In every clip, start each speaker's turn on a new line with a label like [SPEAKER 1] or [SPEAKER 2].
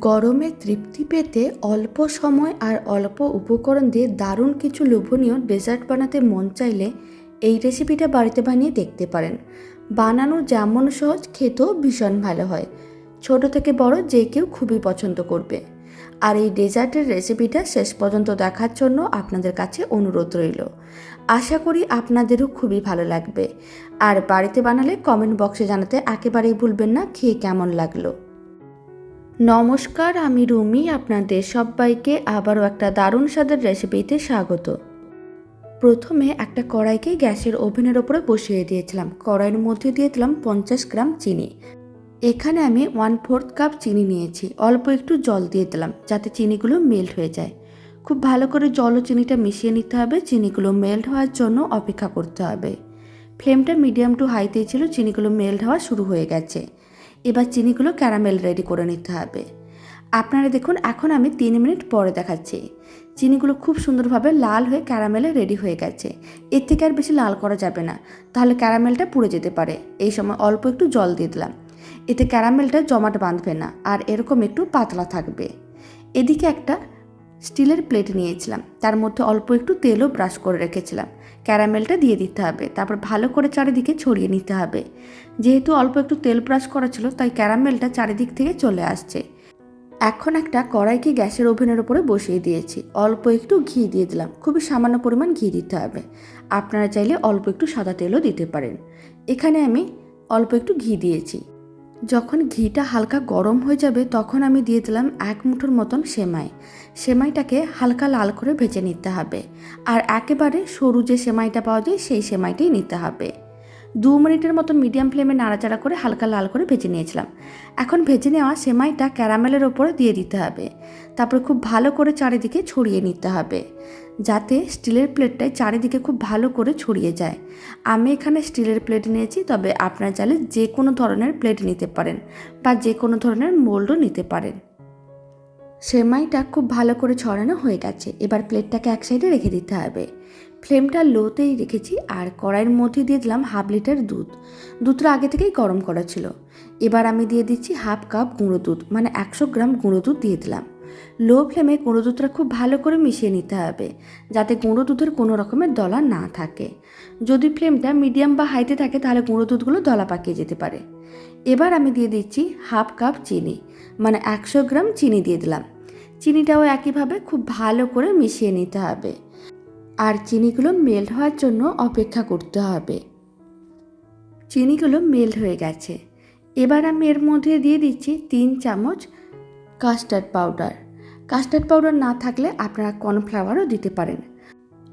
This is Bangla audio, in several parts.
[SPEAKER 1] গরমে তৃপ্তি পেতে অল্প সময় আর অল্প উপকরণ দিয়ে দারুণ কিছু লোভনীয় ডেজার্ট বানাতে মন চাইলে এই রেসিপিটা বাড়িতে বানিয়ে দেখতে পারেন। বানানো যেমন সহজ, খেতেও ভীষণ ভালো হয়। ছোট থেকে বড় যে কেউ খুবই পছন্দ করবে। আর এই ডেজার্টের রেসিপিটা শেষ পর্যন্ত দেখার জন্য আপনাদের কাছে অনুরোধ রইল। আশা করি আপনাদেরও খুবই ভালো লাগবে। আর বাড়িতে বানালে কমেন্ট বক্সে জানাতে একেবারেই ভুলবেন না, খেয়ে কেমন লাগল? নমস্কার, আমি রুমি, আপনাদের সবাইকে আবারও একটা দারুণ স্বাদের রেসিপিতে স্বাগত। প্রথমে একটা কড়াইকে গ্যাসের ওভেনের ওপরে বসিয়ে দিয়েছিলাম। কড়াইয়ের মধ্যে দিয়ে দিলাম পঞ্চাশ গ্রাম চিনি। এখানে আমি ওয়ান ফোর্থ কাপ চিনি নিয়েছি। অল্প একটু জল দিয়ে দিলাম যাতে চিনিগুলো মেল্ট হয়ে যায়। খুব ভালো করে জল ও চিনিটা মিশিয়ে নিতে হবে। চিনিগুলো মেল্ট হওয়ার জন্য অপেক্ষা করতে হবে। ফ্লেমটা মিডিয়াম টু হাইতেই ছিল, চিনিগুলো মেল্ট হওয়া শুরু হয়ে গেছে। এবার চিনিগুলো ক্যারামেল রেডি করে নিতে হবে। আপনারা দেখুন, এখন আমি তিন মিনিট পরে দেখাচ্ছি। চিনিগুলো খুব সুন্দরভাবে লাল হয়ে ক্যারামেলে রেডি হয়ে গেছে। এর থেকে আর বেশি লাল করা যাবে না। তাহলে ক্যারামেলটা পুড়ে যেতে পারে। এই সময় অল্প একটু জল দিয়ে দিলাম। এতে ক্যারামেলটা জমাট বাঁধবে না আর এরকম একটু পাতলা থাকবে। এদিকে একটা স্টিলের প্লেট নিয়েছিলাম। তার মধ্যে অল্প একটু তেলও ব্রাশ করে রেখেছিলাম। ক্যারামেলটা দিয়ে দিতে হবে। তারপর ভালো করে চারিদিকে ছড়িয়ে নিতে হবে। যেহেতু অল্প একটু তেল ব্রাশ করা ছিল, তাই ক্যারামেলটা চারিদিক থেকে চলে আসছে। এখন একটা কড়াইকে গ্যাসের ওভেনের ওপরে বসিয়ে দিয়েছি। অল্প একটু ঘি দিয়ে দিলাম। খুবই সামান্য পরিমাণ ঘি দিতে হবে। আপনারা চাইলে অল্প একটু সাদা তেলও দিতে পারেন। এখানে আমি অল্প একটু ঘি দিয়েছি। যখন ঘিটা হালকা গরম হয়ে যাবে, তখন আমি দিয়ে দিলাম এক মুঠোর মতন সেমাই। সেমাইটাকে হালকা লাল করে ভেজে নিতে হবে। আর একেবারে সরু যে সেমাইটা পাওয়া যায়, সেই সেমাইটাই নিতে হবে। দু মিনিটের মতন মিডিয়াম ফ্লেমে নাড়াচাড়া করে হালকা লাল করে ভেজে নিয়েছিলাম। এখন ভেজে নেওয়া সেমাইটা ক্যারামেলের ওপরে দিয়ে দিতে হবে। তারপরে খুব ভালো করে চারিদিকে ছড়িয়ে নিতে হবে, যাতে স্টিলের প্লেটটায় চারিদিকে খুব ভালো করে ছড়িয়ে যায়। আমি এখানে স্টিলের প্লেট নিয়েছি, তবে আপনার চাইলে যে কোনো ধরনের প্লেট নিতে পারেন বা যে কোনো ধরনের মোল্ডও নিতে পারেন। সেমাইটা খুব ভালো করে ছড়ানো হয়ে গেছে। এবার প্লেটটাকে এক সাইডে রেখে দিতে হবে। ফ্লেমটা লোতেই রেখেছি আর কড়াইয়ের মধ্যে দিয়ে দিলাম হাফ লিটার দুধ। দুধটা আগে থেকেই গরম করা ছিল। এবার আমি দিয়ে দিচ্ছি হাফ কাপ গুঁড়ো দুধ মানে একশো গ্রাম গুঁড়ো দুধ দিয়ে দিলাম। লো ফ্লেমে গুঁড়ো দুধটা খুব ভালো করে মিশিয়ে নিতে হবে, যাতে গুঁড়ো দুধের কোনো রকমের দলা না থাকে। যদি ফ্লেমটা মিডিয়াম বা হাইতে থাকে, তাহলে গুঁড়ো দুধগুলো দলা পাকিয়ে যেতে পারে। এবার আমি দিয়ে দিচ্ছি হাফ কাপ চিনি মানে একশো গ্রাম চিনি দিয়ে দিলাম। চিনিটাও একইভাবে খুব ভালো করে মিশিয়ে নিতে হবে। আর চিনিগুলো মেল্ট হওয়ার জন্য অপেক্ষা করতে হবে। চিনিগুলো মেল্ট হয়ে গেছে। এবার আমি এর মধ্যে দিয়ে দিচ্ছি তিন চামচ কাস্টার্ড পাউডার কাস্টার্ড পাউডার না থাকলে আপনারা কর্নফ্লাওয়ারও দিতে পারেন।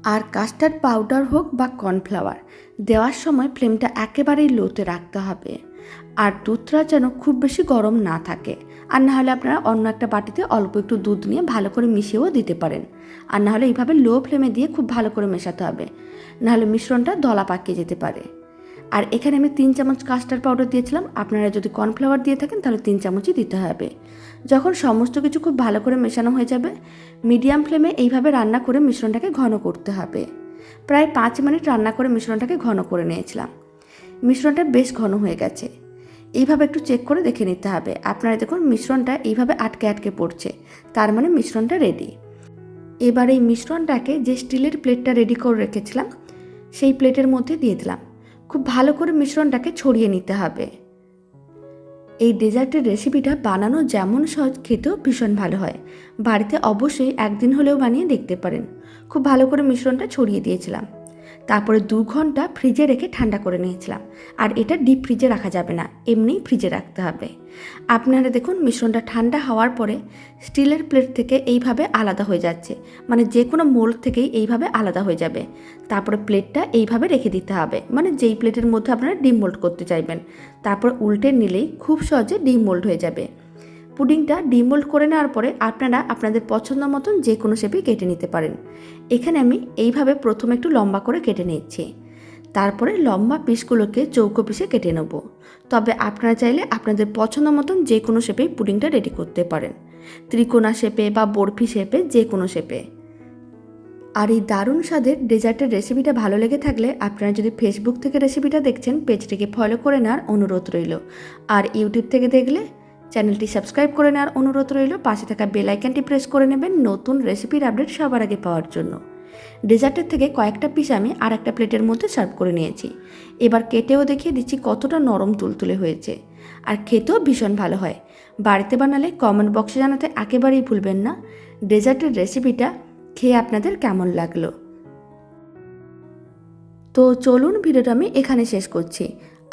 [SPEAKER 1] আর কাস্টার্ড পাউডার হোক বা কর্নফ্লাওয়ার দেওয়ার সময় ফ্লেমটা একেবারেই লোতে রাখতে হবে। আর দুধটা যেন খুব বেশি গরম না থাকে। আর না হলে আপনারা অন্য একটা বাটিতে অল্প একটু দুধ নিয়ে ভালো করে মিশিয়েও দিতে পারেন। আর না হলে এইভাবে লো ফ্লেমে দিয়ে খুব ভালো করে মেশাতে হবে। নাহলে মিশ্রণটা দলা পাকিয়ে যেতে পারে। আর এখানে আমি তিন চামচ কাস্টার্ড পাউডার দিয়েছিলাম। আপনারা যদি কর্নফ্লাওয়ার দিয়ে থাকেন তাহলে তিন চামচই দিতে হবে। যখন সমস্ত কিছু খুব ভালো করে মেশানো হয়ে যাবে, মিডিয়াম ফ্লেমে এইভাবে রান্না করে মিশ্রণটাকে ঘন করতে হবে। প্রায় পাঁচ মিনিট রান্না করে মিশ্রণটাকে ঘন করে নিয়েছিলাম। মিশ্রণটা বেশ ঘন হয়ে গেছে। এইভাবে একটু চেক করে দেখে নিতে হবে। আপনারা দেখুন, মিশ্রণটা এইভাবে আটকে আটকে পড়ছে। তার মানে মিশ্রণটা রেডি এবার এই মিশ্রণটাকে যে স্টিলের প্লেটটা রেডি করে রেখেছিলাম, সেই প্লেটের মধ্যে দিয়ে দিলাম। খুব ভালো করে মিশ্রণটাকে ছড়িয়ে নিতে হবে। এই ডেজার্টের রেসিপিটা বানানো যেমন সহজ, খেতেও ভীষণ ভালো হয়। বাড়িতে অবশ্যই একদিন হলেও বানিয়ে দেখতে পারেন। খুব ভালো করে মিশ্রণটা ছড়িয়ে দিয়েছিলাম। তারপরে দু ঘণ্টা ফ্রিজে রেখে ঠান্ডা করে নিয়েছিলাম। আর এটা ডিপ ফ্রিজে রাখা যাবে না, এমনিই ফ্রিজে রাখতে হবে। আপনারা দেখুন, মিশ্রণটা ঠান্ডা হওয়ার পরে স্টিলের প্লেট থেকে এইভাবে আলাদা হয়ে যাচ্ছে। মানে যে কোনো মোল্ড থেকেই এইভাবে আলাদা হয়ে যাবে। তারপরে প্লেটটা এইভাবে রেখে দিতে হবে। মানে যেই প্লেটের মধ্যে আপনারা ডিম মোল্ড করতে চাইবেন, তারপর উল্টে নিলেই খুব সহজে ডিম মোল্ড হয়ে যাবে। পুডিংটা ডিমোল্ড করে নেওয়ার পরে আপনারা আপনাদের পছন্দ মতন যে কোনো শেপে কেটে নিতে পারেন। এখানে আমি এইভাবে প্রথমে একটু লম্বা করে কেটে নিচ্ছি। তারপরে লম্বা পিসগুলোকে চৌকো পিসে কেটে নেব। তবে আপনারা চাইলে আপনাদের পছন্দ মতন যে কোনো শেপেই পুডিংটা রেডি করতে পারেন। ত্রিকোণা শেপে বা বরফি শেপে যে কোনো শেপে। আর এই দারুণ স্বাদের ডেজার্টের রেসিপিটা ভালো লেগে থাকলে আপনারা যদি ফেসবুক থেকে রেসিপিটা দেখছেন, পেজটিকে ফলো করে নেওয়ার অনুরোধ রইল। আর ইউটিউব থেকে দেখলে চ্যানেলটি সাবস্ক্রাইব করে নেওয়ার অনুরোধ রইল। পাশে থাকা বেল আইকনটি প্রেস করে নেবেন নতুন রেসিপির আপডেট সবার আগে পাওয়ার জন্য। ডেজার্টের থেকে কয়েকটা পিস আমি আর একটা প্লেটের মধ্যে সার্ভ করে নিয়েছি। এবার কেটেও দেখিয়ে দিচ্ছি কতটা নরম তুলতুলে হয়েছে। আর খেতেও ভীষণ ভালো হয়। বাড়িতে বানালে কমেন্ট বক্সে জানাতে একেবারেই ভুলবেন না। ডেজার্টের রেসিপিটা খেয়ে আপনাদের কেমন লাগল? তো চলুন ভিডিওটা আমি এখানে শেষ করছি।